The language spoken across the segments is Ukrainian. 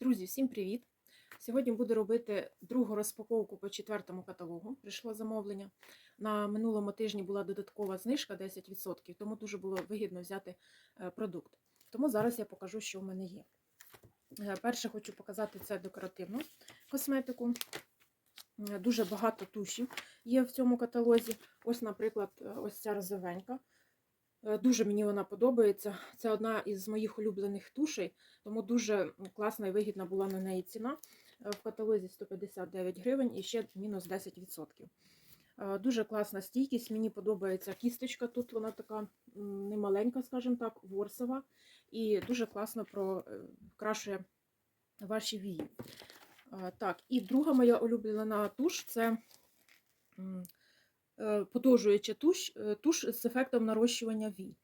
Друзі, всім привіт! Сьогодні буду робити другу розпаковку по четвертому каталогу. Прийшло замовлення. На минулому тижні була додаткова знижка 10%, тому дуже було вигідно взяти е, продукт. Тому зараз я покажу, що в мене є. Е, Перше хочу показати це декоративну косметику. Е, Дуже багато тушів є в цьому каталозі. Ось, наприклад, ось ця розовенька. Е, Дуже мені вона подобається. Це одна із моїх улюблених тушей, тому дуже класна і вигідна була на неї ціна. Е, В каталозі 159 гривень і ще мінус 10%. Е, Дуже класна стійкість. Мені подобається кісточка. Тут вона така немаленька, скажімо так, ворсова, і дуже класно прокрашує ваші вії. Так, і друга моя улюблена туш це подовжуюча туш, е, туш з ефектом нарощування вій.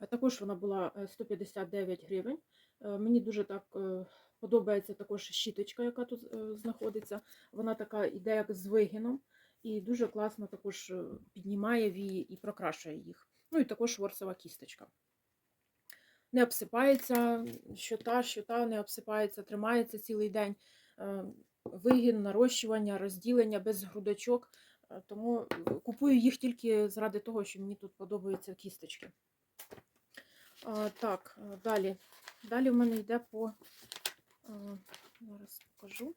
Е, Також вона була е, 159 гривень. Мені дуже так е, подобається також щіточка, яка тут е, знаходиться. Вона така йде як з вигином і дуже класно також е, піднімає вії і прокрашує їх. Ну і також ворсова кісточка. Не обсипається що та, що та не обсипається, тримається цілий день. Вигін, нарощування, розділення без грудочок. Тому купую їх тільки заради того, що мені тут подобаються кісточки. Так, е, далі. Далі в мене йде по. е, Зараз покажу.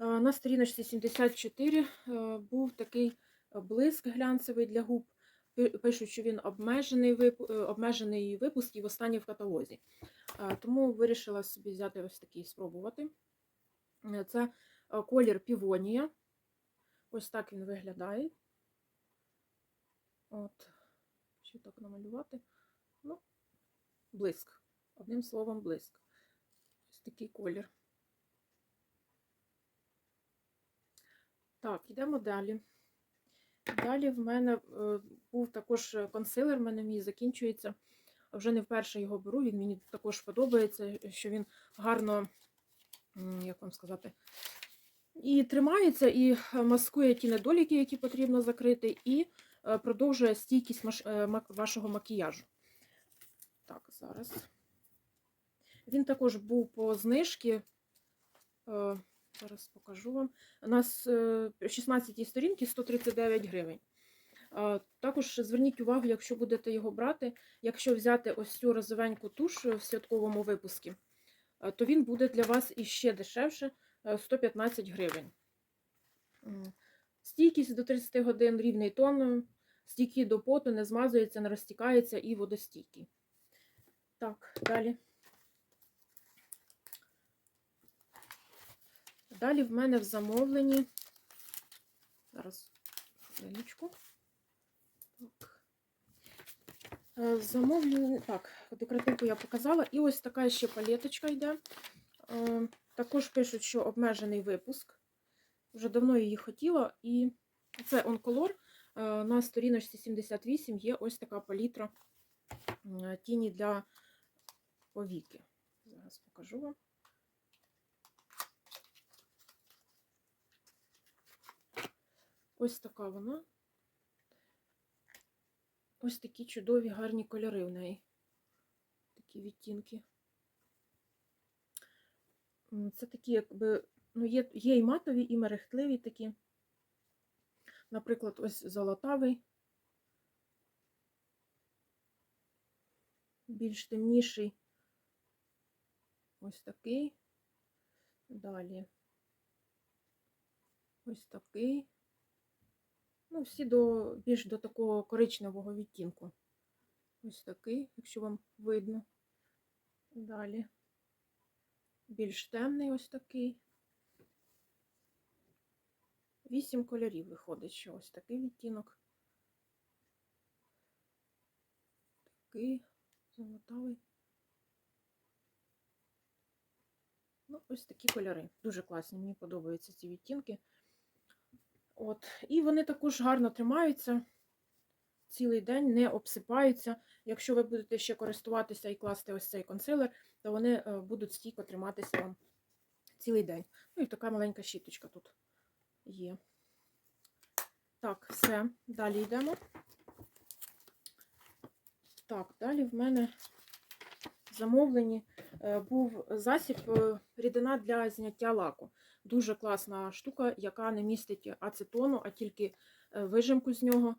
Е, На сторіночці 74 е, був такий блиск глянцевий для губ. Пи- Пишуть, що він обмежений, обмежений випуск і в останній в каталозі. Тому вирішила собі взяти ось такий спробувати. Це колір півонія. Ось так він виглядає. От, що так намалювати? Ну, блиск. Одним словом, блиск. Ось такий колір. Так, йдемо далі. Далі в мене е, був також консилер, в мене мій закінчується. Вже не вперше його беру, він мені також подобається, що він гарно, як вам сказати, і тримається, і маскує ті недоліки, які потрібно закрити, і е, продовжує стійкість е, вашого макіяжу. Так, зараз. Він також був по знижці. е, Зараз покажу вам. У нас е, 16 сторінки 139 гривень. Е, Також зверніть увагу, якщо будете його брати, якщо взяти ось цю розовеньку туш в святковому випуску, е, то він буде для вас іще дешевше е, 115 гривень. Стійкість до 30 годин, рівний тон, стійкий до поту, не змазується, не розтікається і водостійкий. Так, далі. Далі в мене в замовленні. Зараз хвилиночку. Так. Е, Замовлені. Так, декоративку я показала. І ось така ще палеточка йде. Також пишуть, що обмежений випуск. Вже давно її хотіла. І це онколор. Е, На сторіночці 78 є ось така палітра е, тіні для повіки. Зараз покажу вам. Ось така вона. Ось такі чудові гарні кольори в неї. Такі відтінки. Це такі, якби, ну, є, є і матові, і мерехтливі такі. Наприклад, ось золотавий. Більш темніший. Ось такий. Далі. Ось такий. Ну, всі до більш до такого коричневого відтінку. Ось такий, якщо вам видно. Далі. Більш темний ось такий. Вісім кольорів виходить, що ось такий відтінок. Такий золотавий. Ну, ось такі кольори. Дуже класні, мені подобаються ці відтінки. От. І вони також гарно тримаються цілий день, не обсипаються. Якщо ви будете ще користуватися і класти ось цей консилер, то вони е, будуть стійко триматися вам цілий день. Ну і така маленька щіточка тут є. Так, все, далі йдемо. Так, далі в мене замовленні е, був засіб е, рідина для зняття лаку. Дуже класна штука, яка не містить ацетону, а тільки вижимку з нього.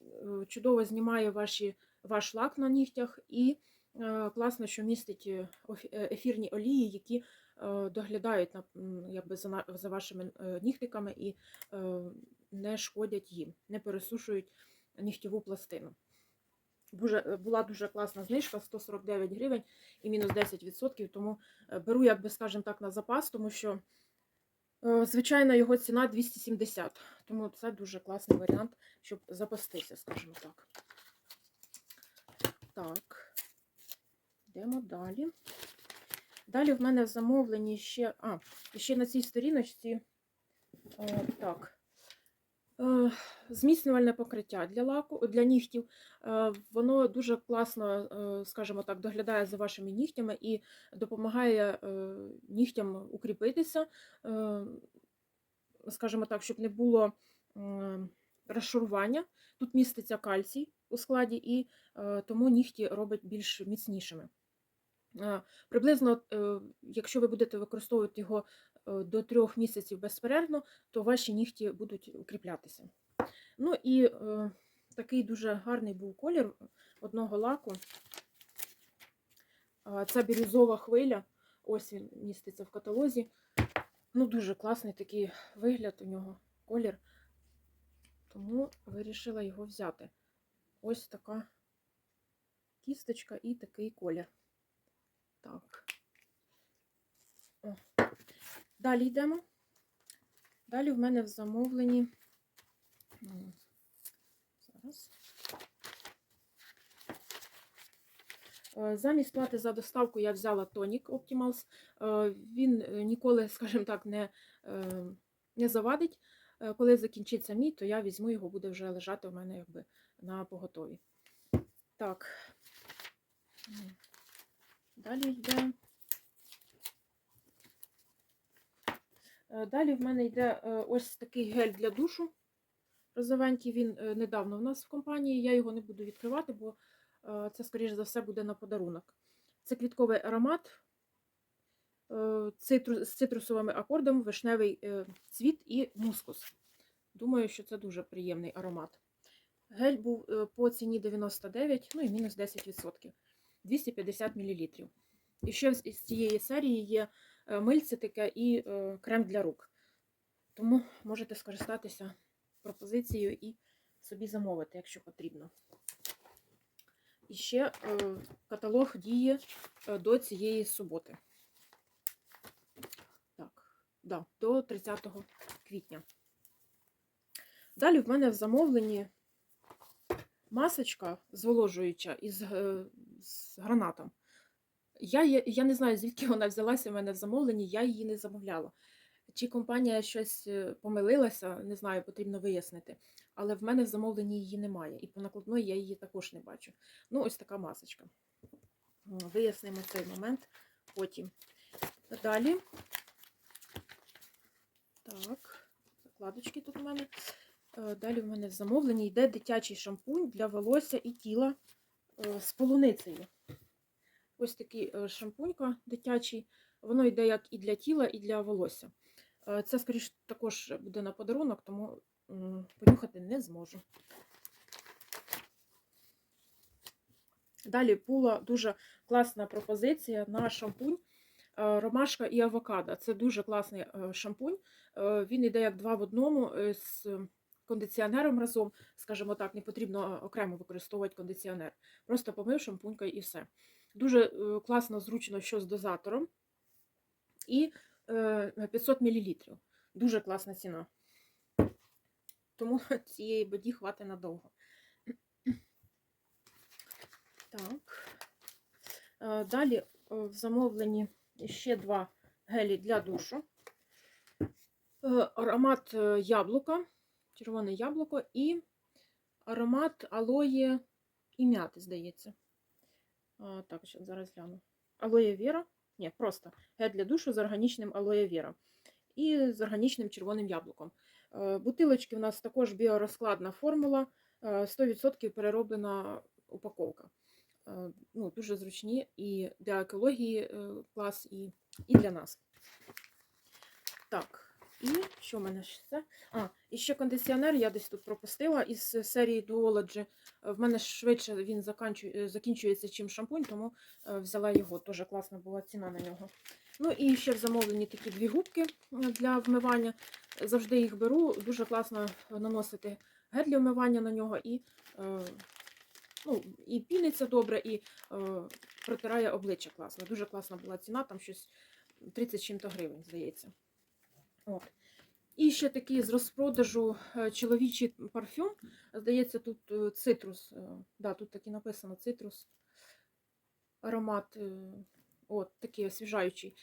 Е, Чудово знімає ваші, ваш лак на нігтях і е, класно, що містить е, е, ефірні олії, які доглядають якби, за, вашими нігтиками і не шкодять їм, не пересушують нігтєву пластину. Була дуже класна знижка 149 гривень і мінус 10%, тому беру, як би скажемо так, на запас, тому що звичайно його ціна 270. Тому це дуже класний варіант, щоб запастися, скажімо так. Так, йдемо далі. Далі в мене замовлені ще. А, ще на цій сторіночці. Е, так. Е, Зміцнювальне покриття для лаку, для нігтів. Е, Воно дуже класно, е, скажімо так, доглядає за вашими нігтями і допомагає нігтям укріпитися, скажімо так, щоб не було розшарування. Тут міститься кальцій у складі, і тому нігті робить більш міцнішими. Приблизно, якщо ви будете використовувати його до трьох місяців безперервно, то ваші нігті будуть укріплятися. Ну і е, такий дуже гарний був колір одного лаку. Це бірюзова хвиля. Ось він міститься в каталозі. Ну, дуже класний такий вигляд у нього, колір. Тому вирішила його взяти. Ось така кісточка і такий колір. Так. Далі йдемо. Далі в мене в замовленні. Зараз. Е, Замість плати за доставку я взяла тонік Optimals. Е, Він е, ніколи, скажімо так, не, не завадить. Коли закінчиться мій, то я візьму його, буде вже лежати у мене якби на поготові. Так. Далі йде. Далі в мене йде е, ось такий гель для душу. Розовенький він е, недавно у нас в компанії. Я його не буду відкривати, бо е, це, скоріш за все, буде на подарунок. Це квітковий аромат е, з цитрусовими акордами, вишневий е, цвіт і мускус. Думаю, що це дуже приємний аромат. Гель був е, по ціні 99, ну і мінус 10%. 250 мл. І ще з цієї серії є е, мильце таке і е, крем для рук. Тому можете скористатися пропозицією і собі замовити, якщо потрібно. І ще е, каталог діє е, до цієї суботи. Так, да, до 30 квітня. Далі в мене в замовленні масочка зволожуюча із е, з гранатом. Я, є- я не знаю, звідки вона взялася в мене в замовленні, я її не замовляла. Чи компанія щось е, помилилася, не знаю, потрібно вияснити. Але в мене в замовленні її немає. І по накладної я її також не бачу. Ну, ось така масочка. Вияснимо цей момент потім. Далі. Так, закладочки тут у мене. Е, Далі в мене в замовленні йде дитячий шампунь для волосся і тіла е, з полуницею. Ось такий е, шампунька дитячий. Воно йде як і для тіла, і для волосся. Е, Це, скоріш, також буде на подарунок, тому понюхати не зможу. Далі була дуже класна пропозиція на шампунь е, ромашка і авокадо. Це дуже класний шампунь. Він йде як два в одному з кондиціонером разом, скажімо так, не потрібно окремо використовувати кондиціонер. Просто помив шампунькою і все. Дуже е, класно, зручно, що з дозатором. І е, 500 мл. Дуже класна ціна. Тому цієї боді хватить надовго. Так. Е, Далі е, в замовленні ще два гелі для душу. Е, Аромат е, яблука, червоне яблуко і аромат алоє і м'яти, здається. А, так, зараз гляну. Алоє віра. Ні, просто гель для душу з органічним алоє віра. І з органічним червоним яблуком. Е, Бутилочки у нас також біорозкладна формула, е, 100% перероблена упаковка. Е, Ну, дуже зручні і для екології е, клас, і, і для нас. Так, і що в мене ще? А, і ще кондиціонер я десь тут пропустила із серії Duology. Е, В мене швидше він е, закінчується, чим шампунь, тому е, взяла його. Дуже класна була ціна на нього. Ну і ще в замовленні такі дві губки е, для вмивання. Завжди їх беру. Дуже класно наносити гель для вмивання на нього і, е, ну, і піниться добре, і е, протирає обличчя класно. Дуже класна була ціна, там щось 30 чим-то гривень, здається. От. І ще такий з розпродажу е, чоловічий парфюм. Здається, тут е, цитрус. е, Да, тут так і написано цитрус. Аромат от, такий освіжаючий.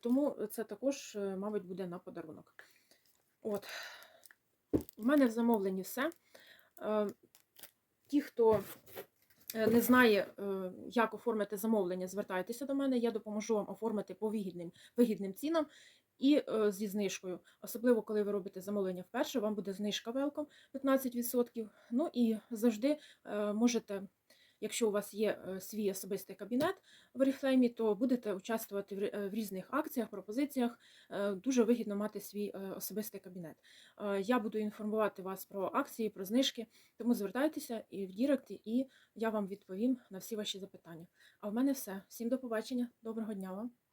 Тому це також, мабуть, буде на подарунок. От. У мене в замовленні все. Ті, хто не знає, як оформити замовлення, звертайтеся до мене, я допоможу вам оформити по вигідним, вигідним цінам і е, зі знижкою. Особливо, коли ви робите замовлення вперше, вам буде знижка велком 15%. Ну і завжди е, можете, якщо у вас є е, свій особистий кабінет в Oriflame, то будете участвувати в рі- в різних акціях, пропозиціях. Дуже вигідно мати свій особистий кабінет. Я буду інформувати вас про акції, про знижки, тому звертайтеся і в Дірект, і я вам відповім на всі ваші запитання. А в мене все. Всім до побачення, доброго дня вам!